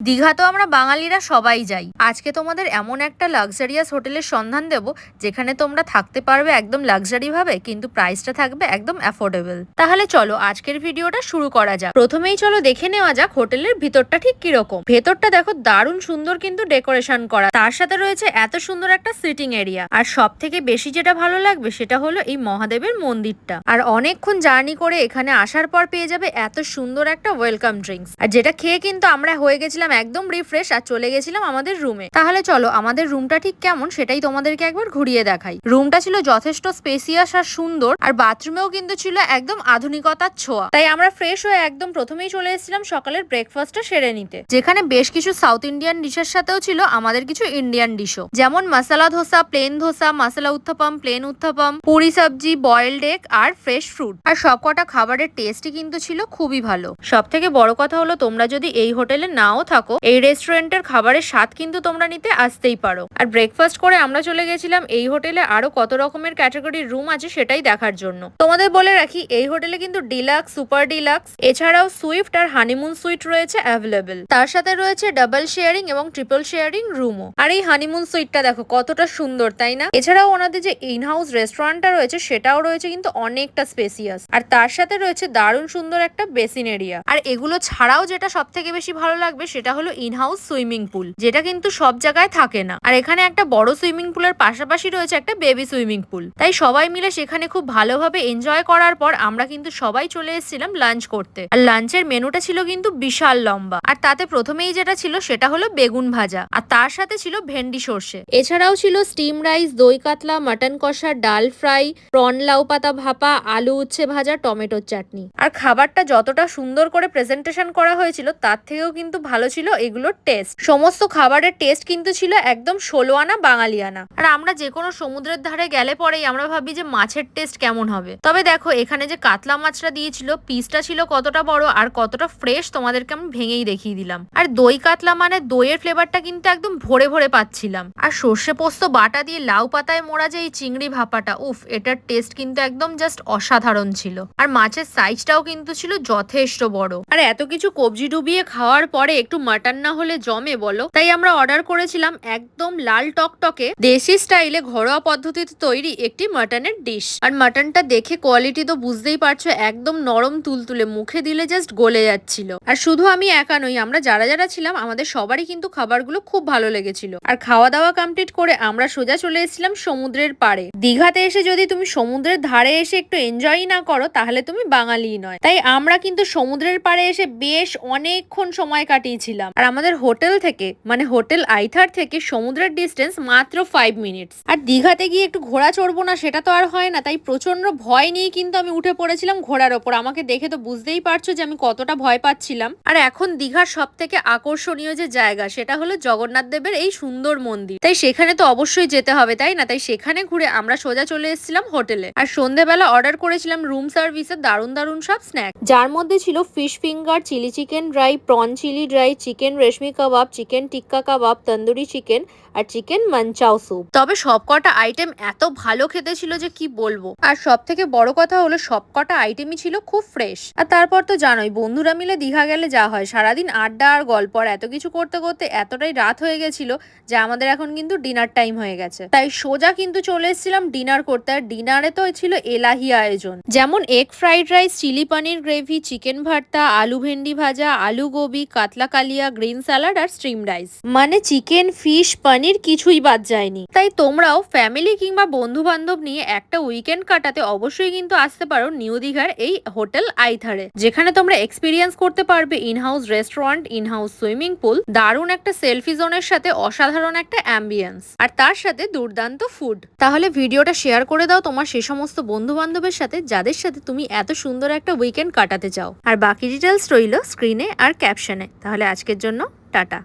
দীঘা তো আমরা বাঙালিরা সবাই যাই। আজকে তোমাদের এমন একটা লাক্সারিয়াস হোটেলের সন্ধান দেব, যেখানে তোমরা থাকতে পারবে একদম লাক্সারি ভাবে, কিন্তু প্রাইসটা থাকবে একদম অ্যাফোর্ডেবল তাহলে চলো, আজকের ভিডিওটা শুরু করা যাক। প্রথমেই চলো দেখে নেওয়া যাক হোটেলের ভিতরটা ঠিক কীরকম। ভেতরটা দেখো দারুণ সুন্দর কিন্তু ডেকোরেশন করা। তার সাথে রয়েছে এত সুন্দর একটা সিটিং এরিয়া আর সব থেকে বেশি যেটা ভালো লাগবে সেটা হলো এই মহাদেবের মন্দিরটা। আর অনেকক্ষণ জার্নি করে এখানে আসার পর পেয়ে যাবে এত সুন্দর একটা ওয়েলকাম ড্রিঙ্কস আর যেটা খেয়ে কিন্তু আমরা হয়ে গেছিলাম একদম রিফ্রেশ আর চলে গেছিলাম আমাদের রুমে তাহলে চলো, আমাদের রুমটা ঠিক কেমন সেটাই তোমাদেরকে একবার ঘুরিয়ে দেখাই। রুমটা ছিল যথেষ্ট স্পেসিয়াস আর সুন্দর, আর বাথরুমেও কিন্তু ছিল একদম আধুনিকতার ছোঁয়া। তাই আমরা ফ্রেশ হয়ে একদম প্রথমেই চলে এসেছিলাম সকালের ব্রেকফাস্টটা সেরে নিতে। যেখানে বেশ কিছু সাউথ ইন্ডিয়ান ডিশের সাথেও ছিল আমাদের কিছু ইন্ডিয়ান ডিশও যেমন masala dosa plain dosa masala uttapam plain uttapam puri sabzi boiled egg আর ফ্রেশ ফ্রুট আর সবকটা খাবারের টেস্টই কিন্তু ছিল খুবই ভালো। সব থেকে বড় কথা হলো, তোমরা যদি এই হোটেলে নাও থাকো এই রেস্টুরেন্টের খাবারের স্বাদ কিন্তু তোমরা নিতে আসতেই পারো। আর ব্রেকফাস্ট করে আমরা চলে গেছিলাম এই হোটেলে আরও কত রকমের ক্যাটাগরির রুম আছে সেটাই দেখার জন্য। তোমাদের বলে রাখি, এই হোটেলে কিন্তু ডিলাক্স সুপার ডিলাক্স এছাড়াও সুইফট আর হানিমুন সুইট রয়েছে অ্যাভেলেবেল তার সাথে রয়েছে ডাবল শেয়ারিং এবং ট্রিপল শেয়ারিং রুমও আর এই হানিমুন সুইটটা দেখো, কতটা সুন্দর, তাই না? এছাড়াও ওনাদের যে ইন হাউস রেস্টুরেন্টটা রয়েছে, সেটাও রয়েছে কিন্তু অনেকটা স্পেসিয়াস আর তার সাথে রয়েছে দারুণ সুন্দর একটা বেসিন এরিয়া। আর এগুলো ছাড়াও যেটা সব থেকে বেশি ভালো লাগবে, সেটা হলো ইন হাউস সুইমিং পুল যেটা কিন্তু সব জায়গায় থাকে না। আর এখানে একটা বড় সুইমিং পুলের পাশাপাশি রয়েছে একটা বেবি সুইমিং পুল তাই সবাই মিলে সেখানে খুব ভালোভাবে এনজয় করার পর আমরা কিন্তু সবাই চলে এসেছিলাম লাঞ্চ করতে। আর লাঞ্চের মেনুটা ছিল কিন্তু বিশাল লম্বা। আর তাতে প্রথমেই যেটা ছিল সেটা হলো বেগুন ভাজা। আর তার সাথে ছিল ভেন্ডি সর্ষে। এছাড়াও ছিল স্টিম রাইস দই কাতলা মাটন কষা, ডাল ফ্রাই প্রন লাউ পাতা ভাপা, আলু উচ্ছে ভাজা, টমেটোর চাটনি। আর খাবারটা যতটা সুন্দর করে প্রেজেন্টেশন করা হয়েছিল, তার থেকেও কিন্তু ভালো ছিল এগুলোর টেস্ট সমস্ত খাবারের টেস্ট কিন্তু ছিল একদম ষোলো আনা বাঙালি আনা আর আমরা যে কোনো সমুদ্রের ধারে গেলে পরেই আমরা ভাবি যে মাছের টেস্ট কেমন হবে। তবে দেখো, এখানে যে কাতলা মাছটা দিয়েছিল পিসটা ছিল কতটা বড় আর কতটা ফ্রেশ তোমাদেরকে আমি ভেঙেই দেখিয়ে দিলাম। আর দই কাতলা মানে দইয়ের ফ্লেভারটা কিন্তু একদম ভরে ভরে পাচ্ছিলাম। আর সর্ষে পোস্ত বাটা দিয়ে লাউ পাতায় মোড়া যে এই চিংড়ি ভাপাটা, উফ, এটার টেস্ট কিন্তু একদম জাস্ট অসাধারণ ছিল। আর মাছের সাইজটাও কিন্তু ছিল যথেষ্ট বড়। আর এত কিছু কবজি ডুবিয়ে খাওয়ার পরে একটু মাটন না হলে জমে বলো। তাই আমরা অর্ডার করেছিলাম একদম লাল টকটকে। দেশি স্টাইলে ঘরোয়া পদ্ধতিতে তৈরি একটি মাটনের ডিশ আর মাটনটা দেখে কোয়ালিটি তো বুঝতেই পারছ, একদম নরম তুলতুলে, মুখে দিলে জাস্ট গলে যাচ্ছিল। আর শুধু আমি একা নই, আমরা যারা যারা ছিলাম, আমাদের সবারই কিন্তু খাবারগুলো খুব ভালো লেগেছিল। আর খাওয়া দাওয়া কমপ্লিট করে আমরা সোজা চলে এসেছিলাম সমুদ্রের পাড়ে। দীঘাতে এসে যদি তুমি সমুদ্রের ধারে এসে একটু এনজয়ই না করো, তাহলে তুমি বাঙালি নয়। তাই আমরা কিন্তু সমুদ্রের পাড়ে এসে বেশ অনেকক্ষণ সময় কাটিয়েছিলাম। আর আমাদের হোটেল থেকে মানে হোটেল আইথার থেকে সমুদ্রের ডিস্টেন্স মাত্র ফাইভ মিনিটস আর দীঘাতে গিয়ে একটু ঘোড়া চড়বো না, সেটা তো আর হয় না। তাই প্রচণ্ড ভয় নিয়ে কিন্তু আমি উঠে পড়েছিলাম ঘোড়ার ওপর। আমাকে দেখে তো বুঝতেই পারছ যে আমি কতটা ভয় পাচ্ছিলাম। আর এখন দীঘার সব থেকে আকর্ষণীয় যে জায়গা, সেটা হলো জগন্নাথ দেবের এই সুন্দর মন্দির। তাই সেখানে তো অবশ্যই যেতে হবে, তাই না? তাই সেখানে ঘুরে আমরা সোজা চলে এসেছিলাম হোটেলে। আর সন্ধেবেলা অর্ডার করেছিলাম রুম সার্ভিসে দারুণ দারুণ সব স্ন্যাক যার মধ্যে ছিল fish finger chilli chicken dry prawn chilli dry chicken, reshmi kebab, chicken tikka kebab, tandoori chicken আর চিকেন মানচাও স্যুপ। তবে সবকটা আইটেম এত ভালো খেতে ছিল যে কি বলব? আর সব থেকে বড় কথা হলো সবকটা আইটেমই ছিল খুব ফ্রেশ আর তারপর তো জানোই, বন্ধুরা মিলে দীঘা গেলে যা হয়। সারাদিন আড্ডা আর গল্প, আর এত কিছু করতে করতে এতটাই রাত হয়ে গেছিল যে আমাদের এখন কিন্তু ডিনার টাইম হয়ে গেছে। তাই সোজা কিন্তু চলে এসেছিলাম ডিনার করতে। আর ডিনারে তো ছিল এলাহি আয়োজন। যেমন egg fried rice chilli paneer gravy chicken ভর্তা, আলু ভেন্ডি ভাজা, আলু গোবি কাতলা কালিয়া গ্রিন স্যালাড আর স্ট্রিম রাইস মানে চিকেন ফিশ পনির কিছুই বাদ যায়নি। তাই তোমরাও ফ্যামিলি কিংবা বন্ধু বান্ধব নিয়ে একটা উইকেন্ড কাটাতে অবশ্যই কিন্তু আসতে পারো নিউ দীঘার এই হোটেল আইথারে যেখানে তোমরা এক্সপিরিয়েন্স করতে পারবে in house restaurant in house swimming pool দারুণ একটা সেলফি জোনের সাথে অসাধারণ একটা অ্যাম্বিয়েন্স আর তার সাথে দুর্দান্ত ফুড তাহলে ভিডিওটা শেয়ার করে দাও তোমার সে সমস্ত বন্ধু বান্ধবের সাথে যাদের সাথে তুমি এত সুন্দর একটা উইকেন্ড কাটাতে চাও। আর বাকি ডিটেলস রইল স্ক্রিনে আর ক্যাপশনে তাহলে আজকের জন্য টাটা।